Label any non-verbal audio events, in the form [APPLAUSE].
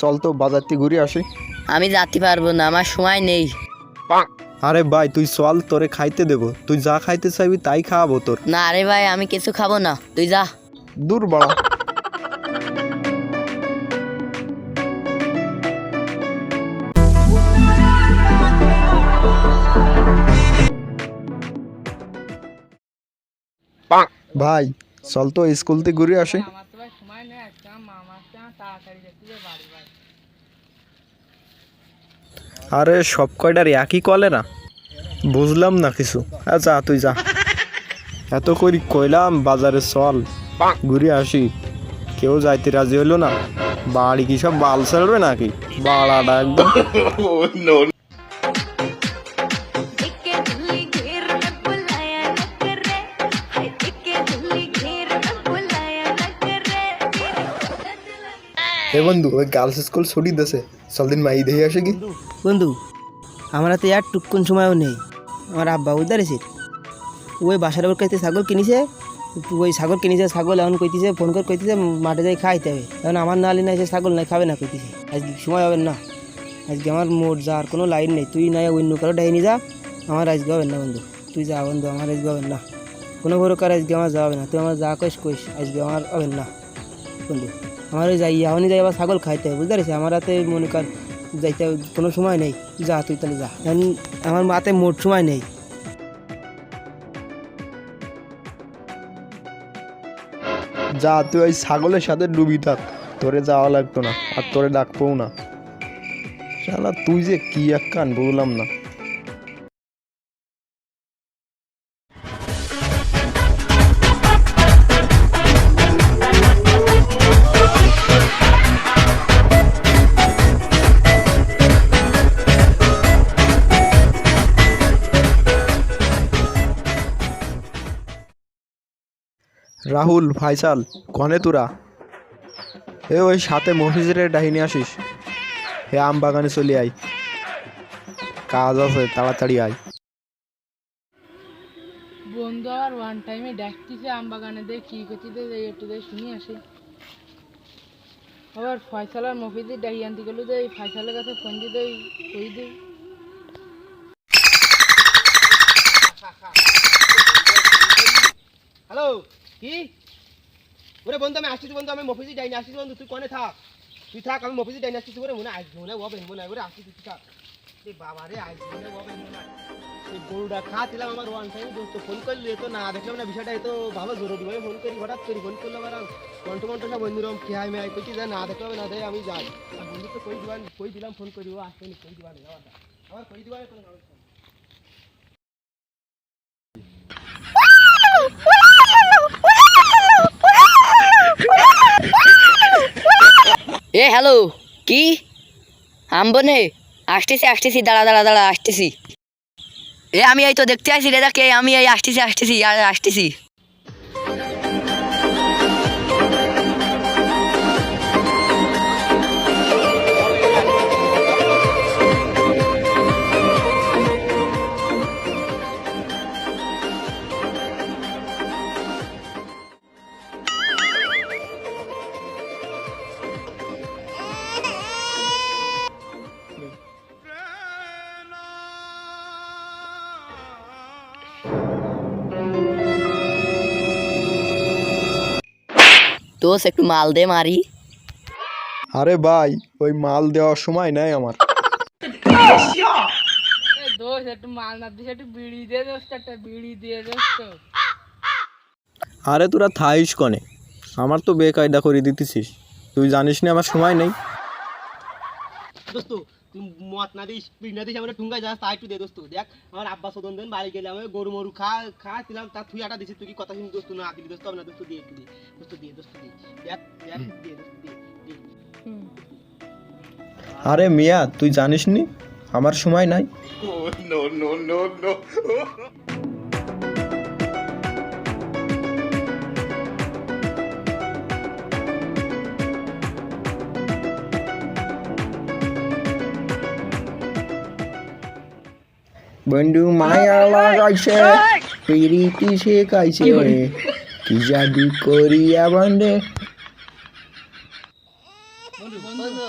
চল তো বাজার থেকে ঘুরে আসি। আমি যেতে পারব না আমার সময় নেই। আরে ভাই তুই চল তোরে খাইতে দেবো। তুই যা খাইতে চাইবি তাই খাওয়াবো তোর। না আরে ভাই আমি কিছু খাব না। তুই যা। দূর বাড়া। ভাই চল তো স্কুল থেকে ঘুরে আসি। আরে সব কয়টার একই কলে না? বুঝলাম না কিছু। আচ্ছা তুই যা। এত করি কইলাম বাজারে চল। ঘুরে আসি। কেউ যাইতে রাজি হইল না। বাড়ি কি সব বাল ছাড়বে নাকি? বাড়াটা একদম। [LAUGHS] এ বন্ধু, ওই গার্লস স্কুল ছুটি দেছে। চল দিন মাই দেখে আসে কি? বন্ধু, আমার হাতে আর টুকুন সময়ও নেই। আমার আব্বা বুঝতে ওই বাসার ওর কাছে ছাগল কিনেছে? ওই ছাগল কিনেছে, ছাগল এখন কইতেছে, ফোন করে কইতেছে, মাঠে যাই খাইতে হবে। এখন আমার না না সে ছাগল নাই, খাবে না কইতেছে। আজকে সময় হবে না। আজকে আমার মোট যাওয়ার কোনো লাইন নেই। তুই নাই অন্য কারও ডাইনি যা। আমার আজকে হবে না বন্ধু। তুই যা বন্ধু, আমার আজকে হবে না। কোনো প্রকার আজকে আমার যাওয়া হবে না। তুই আমার যা কইস কইস। আজকে আমার হবে না। বন্ধু। আমার যাই, এখনই যাই আবার ছাগল খাইতে হবে, বুঝতে পারছিস? আমার হাতে মনে কর যাইতে কোনো সময় নেই। যা, তুই তাহলে যা। এখন আমার মাতে মোট সময় নেই। যা, তুই ওই ছাগলের সাথে ডুবি থাক। তোরে যাওয়া লাগতো না, আর তোরে ডাকবও না। তুই যে কি এক কান বললাম না। রাহুল ফাইসাল কনে তোরা এ ওই সাথে মফিজের ডাহিনী আসিস। হে আম বাগানে চলে আয়। কাজ আছে তাড়াতাড়ি আয়। বন্ধু আবার ওয়ান টাইমে ডাকতেছে আম বাগানে দিয়ে কী করতে যাই একটু দিয়ে শুনি আসি। আবার ফয়সাল আর মফিদি ডাকি আনতে গেলো যে এই ফয়সালের কাছে ফোন দিয়ে দেই কই দিই হ্যালো কি? ওরে বন্ধু, আমি আসছি বন্ধু, আমি মফিজি ডাইনি আসছি বন্ধু, তুই কনে থাক? তুই থাক, আমি মফিজি ডাইনি আসছি ওরে মনে আসব মনে ওবে মনে ওরে আসছি তুই থাক। এ বাবা রে আসব ওবে মনে এই গরুটা খাচ্ছিলাম আমার ওয়ান টাইম দোস্ত ফোন করলে তো না দেখলাম না, বিষয়টা এত ভালো জরুরি ভাবে ফোন করি, হঠাৎ করি ফোন করলে আমার কন্ট কন্ট সব বন্ধুরম কি হাই মাই কইছি যা না দেখলাম না দেয় আমি যাই। আর বন্ধু, তো কই দিবান কই দিলাম ফোন করি, ও আসতে কই দিবান আমার কই দিবান কোনো এ, হ্যালো, কি? আমবনে আসতেছি আসতেছি, দাঁড়া দাঁড়া দাঁড়া, আসতেছি। এ, আমি এই তো দেখতে আসি রে, দেখে, আমি এই আসতেছি আসতেছি আর আসতেছি। দোষ একটু মাল দে মারি। আরে ভাই ওই মাল দেওয়ার সময় নাই আমার। দোষ একটু মাল না দিস একটু বিড়ি দিয়ে দোস্ত একটা বিড়ি দিয়ে দোস্ত। আরে তোরা থাইস কনে? আমার তো বেকায়দা করে দিতেছিস। তুই জানিস না আমার সময় নেই? দোস্ত তুই মত না দিস পিঠ না দিস আমরা যাস তাই একটু দে দোস্ত। দেখ আমার আব্বা সদন দেন বাড়ি গেলে আমি গরু মরু খা খাচ্ছিলাম তা তুই আটা দিছিস তুই কি কথা শুনি দোস্ত? না দিলি দোস্ত না দোস্ত দিয়ে একটু দে দোস্ত আরে মিয়া তুই জানিস নি আমার সময় নাই। বন্ধু মায়া লাগাইছে পিরিতি শেখাইছে। রে কি জাদু করিয়া বন্ধে বন্ধু